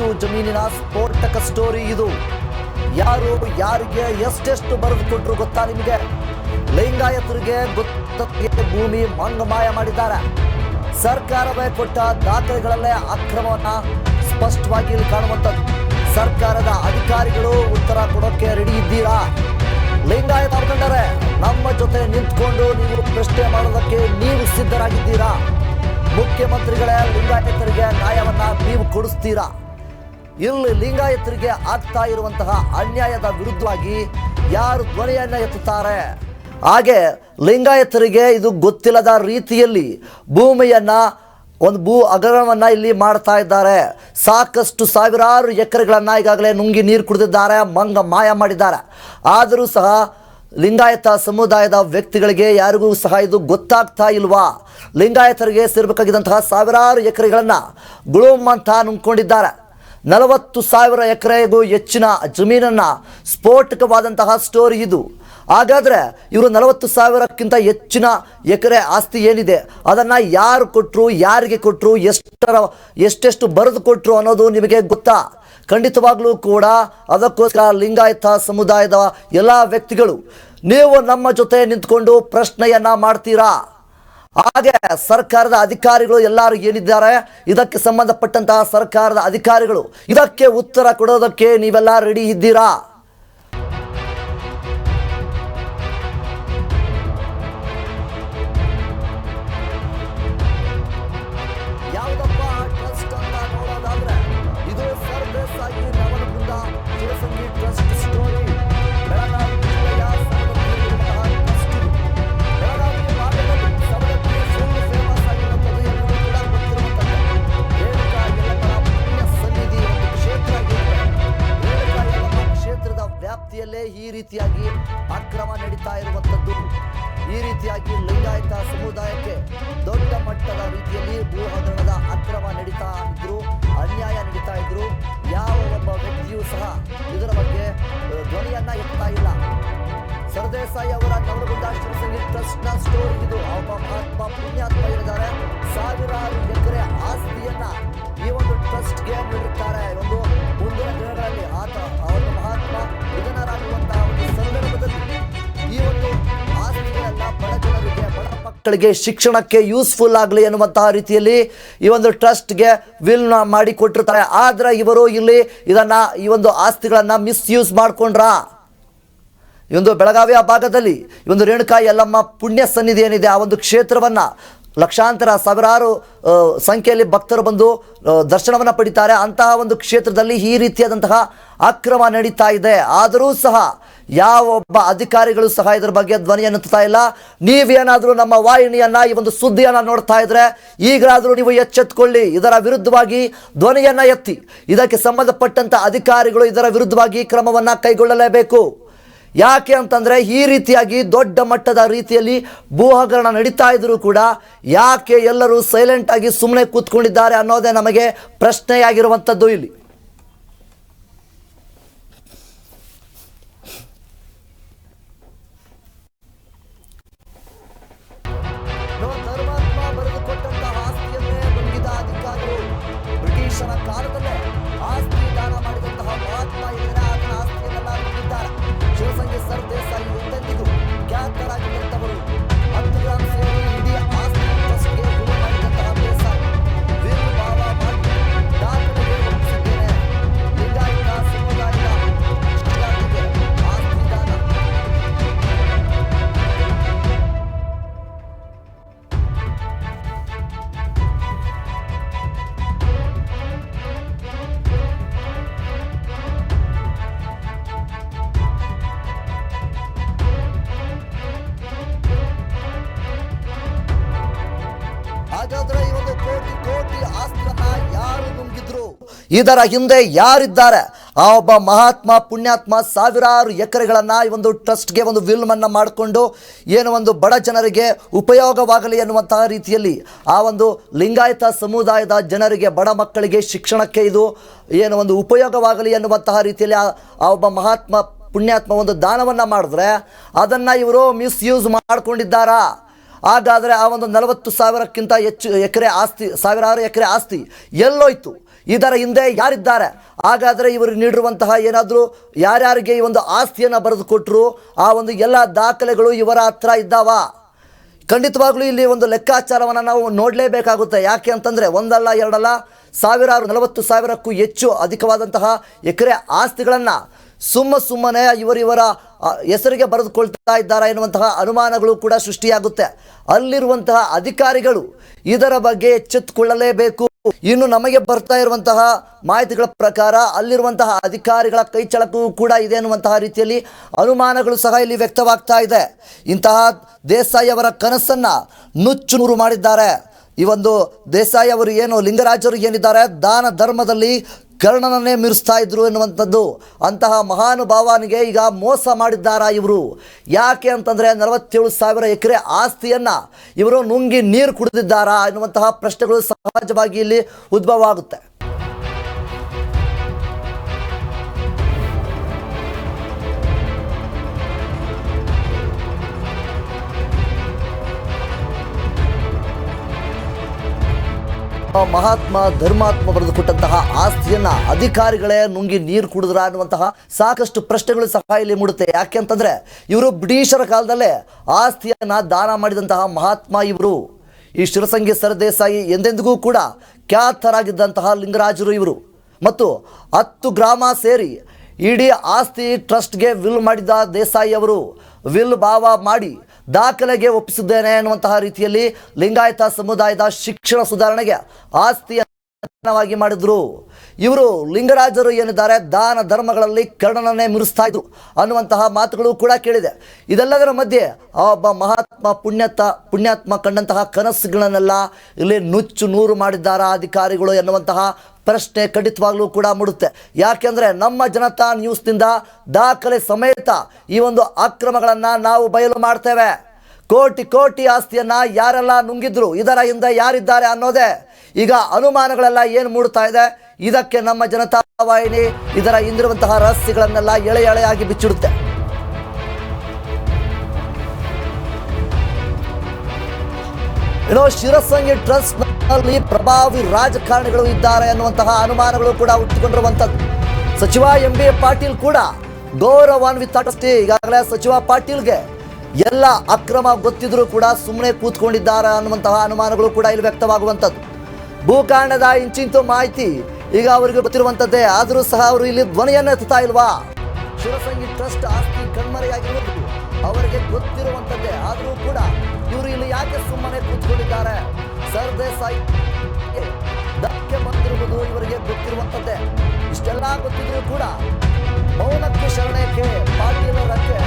ಹೆಚ್ಚು ಜಮೀನಿನ ಸ್ಫೋಟಕ ಸ್ಟೋರಿ ಇದು. ಯಾರು, ಯಾರಿಗೆ, ಎಷ್ಟೆಷ್ಟು ಬರೆದು ಕೊಟ್ಟರು ಗೊತ್ತಾ ನಿಮಗೆ? ಲಿಂಗಾಯತರಿಗೆ ಗೊತ್ತಕ್ಕೆ ಭೂಮಿ ಮಂಗಮಾಯ ಮಾಡಿದ್ದಾರೆ. ಸರ್ಕಾರವೇ ಕೊಟ್ಟ ದಾಖಲೆಗಳಲ್ಲೇ ಅಕ್ರಮವನ್ನ ಸ್ಪಷ್ಟವಾಗಿ ಇಲ್ಲಿ ಕಾಣುವಂಥದ್ದು. ಸರ್ಕಾರದ ಅಧಿಕಾರಿಗಳು ಉತ್ತರ ಕೊಡೋಕೆ ರೆಡಿ ಇದ್ದೀರಾ? ಲಿಂಗಾಯತ ಮುಖಂಡರೇ, ನಮ್ಮ ಜೊತೆ ನಿಂತ್ಕೊಂಡು ನೀವು ಪ್ರಶ್ನೆ ಮಾಡೋದಕ್ಕೆ ನೀವು ಸಿದ್ಧರಾಗಿದ್ದೀರಾ? ಮುಖ್ಯಮಂತ್ರಿಗಳೇ ಲಿಂಗಾಯತರಿಗೆ ನ್ಯಾಯವನ್ನ ನೀವು ಕೊಡಿಸ್ತೀರಾ? ಇಲ್ಲಿ ಲಿಂಗಾಯತರಿಗೆ ಆಗ್ತಾ ಇರುವಂತಹ ಅನ್ಯಾಯದ ವಿರುದ್ಧವಾಗಿ ಯಾರು ಧ್ವನಿಯನ್ನು ಎತ್ತುತ್ತಾರೆ? ಹಾಗೆ ಲಿಂಗಾಯತರಿಗೆ ಇದು ಗೊತ್ತಿಲ್ಲದ ರೀತಿಯಲ್ಲಿ ಭೂಮಿಯನ್ನು, ಒಂದು ಭೂ ಅಗರವನ್ನು ಇಲ್ಲಿ ಮಾಡ್ತಾ ಇದ್ದಾರೆ. ಸಾಕಷ್ಟು ಸಾವಿರಾರು ಎಕರೆಗಳನ್ನು ಈಗಾಗಲೇ ನುಂಗಿ ನೀರು ಕುಡಿದಿದ್ದಾರೆ, ಮಂಗ ಮಾಯ ಮಾಡಿದ್ದಾರೆ. ಆದರೂ ಸಹ ಲಿಂಗಾಯತ ಸಮುದಾಯದ ವ್ಯಕ್ತಿಗಳಿಗೆ ಯಾರಿಗೂ ಸಹ ಇದು ಗೊತ್ತಾಗ್ತಾ ಇಲ್ವಾ? ಲಿಂಗಾಯತರಿಗೆ ಸೇರಬೇಕಾಗಿದ್ದಂತಹ ಸಾವಿರಾರು ಎಕರೆಗಳನ್ನು ಗುಳುಮ್ ಅಂತ ನುಂಗ್ಕೊಂಡಿದ್ದಾರೆ. ನಲವತ್ತು ಸಾವಿರ ಎಕರೆಗೂ ಹೆಚ್ಚಿನ ಜಮೀನನ್ನು ಸ್ಫೋಟಕವಾದಂತಹ ಸ್ಟೋರಿ ಇದು. ಹಾಗಾದರೆ ಇವರು ನಲವತ್ತು ಸಾವಿರಕ್ಕಿಂತ ಹೆಚ್ಚಿನ ಎಕರೆ ಆಸ್ತಿ ಏನಿದೆ? ಅದನ್ನು ಯಾರು ಕೊಟ್ಟರು ಯಾರಿಗೆ ಕೊಟ್ಟರು ಎಷ್ಟರ, ಎಷ್ಟೆಷ್ಟು ಬರೆದು ಕೊಟ್ಟರು ಅನ್ನೋದು ನಿಮಗೆ ಗೊತ್ತಾ? ಖಂಡಿತವಾಗಲೂ ಕೂಡ ಅದಕ್ಕೋಸ್ಕರ ಲಿಂಗಾಯತ ಸಮುದಾಯದ ಎಲ್ಲ ವ್ಯಕ್ತಿಗಳು, ನೀವು ನಮ್ಮ ಜೊತೆ ನಿಂತ್ಕೊಂಡು ಪ್ರಶ್ನೆಯನ್ನು ಮಾಡ್ತೀರಾ? ಹಾಗೆ ಸರ್ಕಾರದ ಅಧಿಕಾರಿಗಳು ಎಲ್ಲರೂ ಏನಿದ್ದಾರೆ? ಇದಕ್ಕೆ ಸಂಬಂಧಪಟ್ಟಂತಹ ಸರ್ಕಾರದ ಅಧಿಕಾರಿಗಳು ಇದಕ್ಕೆ ಉತ್ತರ ಕೊಡೋದಕ್ಕೆ ನೀವೆಲ್ಲ ರೆಡಿ ಇದ್ದೀರಾ? ವ್ಯಾಪ್ತಿಯಲ್ಲೇ ಈ ರೀತಿಯಾಗಿ ಅಕ್ರಮ ನಡೀತಾ ಇರುವಂಥದ್ದು, ಈ ರೀತಿಯಾಗಿ ಲಿಂಗಾಯತ ಸಮುದಾಯಕ್ಕೆ ದೊಡ್ಡ ಮಟ್ಟದ ರೀತಿಯಲ್ಲಿ ಭೂ ಹಗರಣದ ಅಕ್ರಮ ನಡೀತಾ ಇದ್ರು, ಅನ್ಯಾಯ ನಡೀತಾ ಇದ್ರು, ಯಾವ ಒಬ್ಬ ವ್ಯಕ್ತಿಯೂ ಸಹ ಇದರ ಬಗ್ಗೆ ಧ್ವನಿಯನ್ನ ಎತ್ತಾ ಇಲ್ಲ. ಸರದೇಸಾಯಿ ಅವರ ನವಲಗುಂದ ಶಿವಸಂಗಿ ಟ್ರಸ್ಟ್ನ ಸ್ಟೋರಿ ಇದು. ಒಬ್ಬ ಮಹಾತ್ಮ ಪುಣ್ಯಾತ್ಮ ಇದ್ದಾರೆ ಸಾವಿರಾರು ಎಕರೆ ಆಸ್ತಿಯನ್ನ ಈ ಒಂದು ಟ್ರಸ್ಟ್ಗೆ ನೀಡುತ್ತಾರೆ ಒಂದು ಮುಂದಿನ ದಿನಗಳಲ್ಲಿ ಆತ ಮಕ್ಕಳಿಗೆ ಶಿಕ್ಷಣಕ್ಕೆ ಯೂಸ್ಫುಲ್ ಆಗಲಿ ಎನ್ನುವಂತಹ ರೀತಿಯಲ್ಲಿ ಈ ಒಂದು ಟ್ರಸ್ಟ್ಗೆ ವಿಲ್ ಮಾಡಿ ಕೊಟ್ಟಿರ್ತಾರೆ ಆದ್ರೆ ಇವರು ಇಲ್ಲಿ ಇದನ್ನು, ಈ ಒಂದು ಆಸ್ತಿಗಳನ್ನು ಮಿಸ್ಯೂಸ್ ಮಾಡ್ಕೊಂಡ್ರಾ? ಈ ಒಂದು ಬೆಳಗಾವಿಯ ಭಾಗದಲ್ಲಿ ಈ ಒಂದು ರೇಣುಕಾ ಯಲ್ಲಮ್ಮ ಪುಣ್ಯ ಸನ್ನಿಧಿ ಏನಿದೆ, ಆ ಒಂದು ಕ್ಷೇತ್ರವನ್ನ ಲಕ್ಷಾಂತರ ಸಾವಿರಾರು ಸಂಖ್ಯೆಯಲ್ಲಿ ಭಕ್ತರು ಬಂದು ದರ್ಶನವನ್ನು ಪಡಿತಾರೆ. ಅಂತಹ ಒಂದು ಕ್ಷೇತ್ರದಲ್ಲಿ ಈ ರೀತಿಯಾದಂತಹ ಅಕ್ರಮ ನಡೀತಾ ಇದೆ. ಆದರೂ ಸಹ ಯಾವ ಒಬ್ಬ ಅಧಿಕಾರಿಗಳು ಸಹ ಇದರ ಬಗ್ಗೆ ಧ್ವನಿಯನ್ನು ಎತ್ತುತ್ತಾ ಇಲ್ಲ. ನೀವೇನಾದರೂ ನಮ್ಮ ವಾಹಿನಿಯನ್ನು, ಈ ಒಂದು ಸುದ್ದಿಯನ್ನ ನೋಡ್ತಾ ಇದ್ದರೆ ಈಗಲಾದರೂ ನೀವು ಎಚ್ಚೆತ್ತುಕೊಳ್ಳಿ ಇದರ ವಿರುದ್ಧವಾಗಿ ಧ್ವನಿಯನ್ನ ಎತ್ತಿ. ಇದಕ್ಕೆ ಸಂಬಂಧಪಟ್ಟಂಥ ಅಧಿಕಾರಿಗಳು ಇದರ ವಿರುದ್ಧವಾಗಿ ಕ್ರಮವನ್ನ ಕೈಗೊಳ್ಳಲೇಬೇಕು. ಯಾಕೆ ಅಂತಂದರೆ ಈ ರೀತಿಯಾಗಿ ದೊಡ್ಡ ಮಟ್ಟದ ರೀತಿಯಲ್ಲಿ ಭೂ ಹಗರಣ ನಡೀತಾ ಇದ್ದರೂ ಕೂಡ ಯಾಕೆ ಎಲ್ಲರೂ ಸೈಲೆಂಟಾಗಿ ಸುಮ್ಮನೆ ಕೂತ್ಕೊಂಡಿದ್ದಾರೆ ಅನ್ನೋದೇ ನಮಗೆ ಪ್ರಶ್ನೆಯಾಗಿರುವಂಥದ್ದು ಇಲ್ಲಿ. ಇದರ ಹಿಂದೆ ಯಾರಿದ್ದಾರೆ? ಆ ಒಬ್ಬ ಮಹಾತ್ಮ ಪುಣ್ಯಾತ್ಮ ಸಾವಿರಾರು ಎಕರೆಗಳನ್ನು ಈ ಒಂದು ಟ್ರಸ್ಟ್ಗೆ ಒಂದು ವಿಲ್ಮನ್ನು ಮಾಡಿಕೊಂಡು ಏನು ಒಂದು ಬಡ ಜನರಿಗೆ ಉಪಯೋಗವಾಗಲಿ ಎನ್ನುವಂತಹ ರೀತಿಯಲ್ಲಿ ಆ ಒಂದು ಲಿಂಗಾಯತ ಸಮುದಾಯದ ಜನರಿಗೆ ಬಡ ಮಕ್ಕಳಿಗೆ ಶಿಕ್ಷಣಕ್ಕೆ ಇದು ಏನು ಒಂದು ಉಪಯೋಗವಾಗಲಿ ಎನ್ನುವಂತಹ ರೀತಿಯಲ್ಲಿ ಆ ಒಬ್ಬ ಮಹಾತ್ಮ ಪುಣ್ಯಾತ್ಮ ಒಂದು ದಾನವನ್ನು ಮಾಡಿದ್ರೆ ಅದನ್ನು ಇವರು ಮಿಸ್ಯೂಸ್ ಮಾಡಿಕೊಂಡಿದ್ದಾರಾ? ಹಾಗಾದರೆ ಆ ಒಂದು ನಲವತ್ತು ಸಾವಿರಕ್ಕಿಂತ ಹೆಚ್ಚು ಎಕರೆ ಆಸ್ತಿ, ಸಾವಿರಾರು ಎಕರೆ ಆಸ್ತಿ ಎಲ್ಲೋಯ್ತು. ಇದರ ಹಿಂದೆ ಯಾರಿದ್ದಾರೆ? ಹಾಗಾದರೆ ಇವರು ನೀಡಿರುವಂತಹ ಏನಾದರೂ ಯಾರ್ಯಾರಿಗೆ ಈ ಒಂದು ಆಸ್ತಿಯನ್ನು ಬರೆದು ಕೊಟ್ಟರು ಆ ಒಂದು ಎಲ್ಲ ದಾಖಲೆಗಳು ಇವರ ಹತ್ರ ಇದ್ದಾವ? ಖಂಡಿತವಾಗ್ಲೂ ಇಲ್ಲಿ ಒಂದು ಲೆಕ್ಕಾಚಾರವನ್ನು ನಾವು ನೋಡಲೇಬೇಕಾಗುತ್ತೆ. ಯಾಕೆ ಅಂತಂದರೆ ಒಂದಲ್ಲ, ಎರಡಲ್ಲ, ಸಾವಿರಾರು, ನಲವತ್ತು ಸಾವಿರಕ್ಕೂ ಹೆಚ್ಚು ಅಧಿಕವಾದಂತಹ ಎಕರೆ ಆಸ್ತಿಗಳನ್ನು ಸುಮ್ಮ ಸುಮ್ಮನೆ ಇವರಿವರ ಹೆಸರಿಗೆ ಬರೆದುಕೊಳ್ತಾ ಇದ್ದಾರೆ ಎನ್ನುವಂತಹ ಅನುಮಾನಗಳು ಕೂಡ ಸೃಷ್ಟಿಯಾಗುತ್ತೆ. ಅಲ್ಲಿರುವಂತಹ ಅಧಿಕಾರಿಗಳು ಇದರ ಬಗ್ಗೆ ಎಚ್ಚೆತ್ತುಕೊಳ್ಳಲೇಬೇಕು. ಇನ್ನು ನಮಗೆ ಬರ್ತಾ ಇರುವಂತಹ ಮಾಹಿತಿಗಳ ಪ್ರಕಾರ ಅಲ್ಲಿರುವಂತಹ ಅಧಿಕಾರಿಗಳ ಕೈಚಳಕವೂ ಕೂಡ ಇದೆ ಅನ್ನುವಂತಹ ರೀತಿಯಲ್ಲಿ ಅನುಮಾನಗಳು ಸಹ ಇಲ್ಲಿ ವ್ಯಕ್ತವಾಗ್ತಾ ಇದೆ. ಇಂತಹ ದೇಸಾಯಿ ಅವರ ಕನಸನ್ನ ನುಚ್ಚು ನೂರು ಮಾಡಿದ್ದಾರೆ. ಈ ಒಂದು ದೇಸಾಯಿ ಅವರು ಏನು ಲಿಂಗರಾಜರು ಏನಿದ್ದಾರೆ, ದಾನ ಧರ್ಮದಲ್ಲಿ ಕರ್ಣನನ್ನೇ ಮೀರಿಸ್ತಾ ಇದ್ರು ಎನ್ನುವಂಥದ್ದು ಅಂತಹ ಮಹಾನುಭಾವನಿಗೆ ಈಗ ಮೋಸ ಮಾಡಿದ್ದಾರಾ ಇವರು? ಯಾಕೆ ಅಂತಂದರೆ ನಲವತ್ತೇಳು ಸಾವಿರ ಎಕರೆ ಆಸ್ತಿಯನ್ನು ಇವರು ನುಂಗಿ ನೀರು ಕುಡಿದಿದ್ದಾರಾ ಎನ್ನುವಂತಹ ಪ್ರಶ್ನೆಗಳು ಸಹಜವಾಗಿ ಇಲ್ಲಿ ಉದ್ಭವ ಆಗುತ್ತೆ ಮಹಾತ್ಮ ಧರ್ಮಾತ್ಮ ಬರೆದು ಕೊಟ್ಟಂತಹ ಆಸ್ತಿಯನ್ನ ಅಧಿಕಾರಿಗಳೇ ನುಂಗಿ ನೀರು ಕುಡಿದ್ರ ಅನ್ನುವಂತಹ ಸಾಕಷ್ಟು ಪ್ರಶ್ನೆಗಳು ಸಹ ಇಲ್ಲಿ ಮೂಡುತ್ತೆ. ಯಾಕೆ ಅಂತಂದ್ರೆ, ಇವರು ಬ್ರಿಟಿಷರ ಕಾಲದಲ್ಲೇ ಆಸ್ತಿಯನ್ನ ದಾನ ಮಾಡಿದಂತಹ ಮಹಾತ್ಮ ಇವರು. ಈ ಶಿರಸಂಗಿ ಸರದೇಸಾಯಿ ಎಂದೆಂದಿಗೂ ಕೂಡ ಖ್ಯಾತರಾಗಿದ್ದಂತಹ ಲಿಂಗರಾಜರು ಇವರು. ಮತ್ತು ಹತ್ತು ಗ್ರಾಮ ಸೇರಿ ಇಡೀ ಆಸ್ತಿ ಟ್ರಸ್ಟ್ಗೆ ವಿಲ್ ಮಾಡಿದ ದೇಸಾಯಿ ಅವರು, ವಿಲ್ ಭಾವ ಮಾಡಿ ದಾಖಲೆಗೆ ಒಪ್ಪಿಸಿದ್ದೇನೆ ಎನ್ನುವಂತಹ ರೀತಿಯಲ್ಲಿ ಲಿಂಗಾಯತ ಸಮುದಾಯದ ಶಿಕ್ಷಣ ಸುಧಾರಣೆಗೆ ಆಸ್ತಿಯ ಮಾಡಿದ್ರು. ಇವರು ಲಿಂಗರಾಜರು ಏನಿದ್ದಾರೆ, ದಾನ ಧರ್ಮಗಳಲ್ಲಿ ಕರ್ಣನನ್ನೇ ಮಿರಿಸ್ತಾ ಇದ್ರು ಅನ್ನುವಂತಹ ಮಾತುಗಳು ಕೂಡ ಕೇಳಿದೆ. ಇದೆಲ್ಲದರ ಮಧ್ಯೆ ಆ ಒಬ್ಬ ಮಹಾತ್ಮ ಪುಣ್ಯತ, ಪುಣ್ಯಾತ್ಮ ಕಂಡಂತಹ ಕನಸುಗಳನ್ನೆಲ್ಲ ಇಲ್ಲಿ ನುಚ್ಚು ನೂರು ಮಾಡಿದ್ದಾರಾ ಅಧಿಕಾರಿಗಳು ಎನ್ನುವಂತಹ ಪ್ರಶ್ನೆ ಖಂಡಿತವಾಗ್ಲೂ ಕೂಡ ಮೂಡುತ್ತೆ. ಯಾಕೆಂದರೆ ನಮ್ಮ ಜನತಾ ನ್ಯೂಸ್ನಿಂದ ದಾಖಲೆ ಸಮೇತ ಈ ಒಂದು ಅಕ್ರಮಗಳನ್ನು ನಾವು ಬಯಲು ಮಾಡ್ತೇವೆ. ಕೋಟಿ ಕೋಟಿ ಆಸ್ತಿಯನ್ನು ಯಾರೆಲ್ಲ ನುಂಗಿದ್ರು, ಇದರ ಹಿಂದೆ ಯಾರಿದ್ದಾರೆ ಅನ್ನೋದೇ ಈಗ ಅನುಮಾನಗಳೆಲ್ಲ ಏನು ಮೂಡ್ತಾ ಇದೆ, ಇದಕ್ಕೆ ನಮ್ಮ ಜನತಾ ವಾಹಿನಿ ಇದರ ಹಿಂದಿರುವಂತಹ ರಹಸ್ಯಗಳನ್ನೆಲ್ಲ ಎಳೆ ಎಳೆಯಾಗಿ ಬಿಚ್ಚಿಡುತ್ತೆ. ಏನೋ ಶಿರಸಂಗಿ ಟ್ರಸ್ಟ್ನಲ್ಲಿ ಪ್ರಭಾವಿ ರಾಜಕಾರಣಿಗಳು ಇದ್ದಾರೆ ಅನ್ನುವಂತಹ ಅನುಮಾನಗಳು ಕೂಡ ಹುಟ್ಟಿಕೊಂಡಿರುವಂಥದ್ದು. ಸಚಿವ ಎಂ ಬಿ ಪಾಟೀಲ್ ಕೂಡ ಗೌರವಾನ್ವಿತ ಟ್ರಸ್ಟಿ ಈಗಾಗಲೇ ಸಚಿವ ಪಾಟೀಲ್ಗೆ ಎಲ್ಲ ಅಕ್ರಮ ಗೊತ್ತಿದ್ರೂ ಕೂಡ ಸುಮ್ಮನೆ ಕೂತ್ಕೊಂಡಿದ್ದಾರೆ ಅನ್ನುವಂತಹ ಅನುಮಾನಗಳು ಕೂಡ ಇಲ್ಲಿ ವ್ಯಕ್ತವಾಗುವಂಥದ್ದು. ಭೂಕಾಂಡದ ಇಂಚಿಂತು ಮಾಹಿತಿ ಈಗ ಅವರಿಗೆ ಗೊತ್ತಿರುವಂಥದ್ದೇ. ಆದರೂ ಸಹ ಅವರು ಇಲ್ಲಿ ಧ್ವನಿಯನ್ನು ಎತ್ತುತ್ತಾ ಇಲ್ವಾ? ಶಿವಸಂಗಿ ಟ್ರಸ್ಟ್ ಆಸ್ತಿ ಕಣ್ಮರೆಯಾಗಿರುವುದು ಅವರಿಗೆ ಗೊತ್ತಿರುವಂಥದ್ದೇ. ಆದರೂ ಕೂಡ ಇವ್ರು ಇಲ್ಲಿ ಯಾಕೆ ಸುಮ್ಮನೆ ಕೂತ್ಕೊಂಡಿದ್ದಾರೆ? ಸರ್, ದೇಸಾಯಿ ದಕ್ಕೆ ಬಂದಿರುವುದು ಇವರಿಗೆ ಗೊತ್ತಿರುವಂತದ್ದೇ. ಇಷ್ಟೆಲ್ಲ ಗೊತ್ತಿದ್ರು ಕೂಡ ಮೌನಕ್ಕೆ ಶರಣಕ್ಕೆ ಪಾಟೀಲರಕ್ಕೆ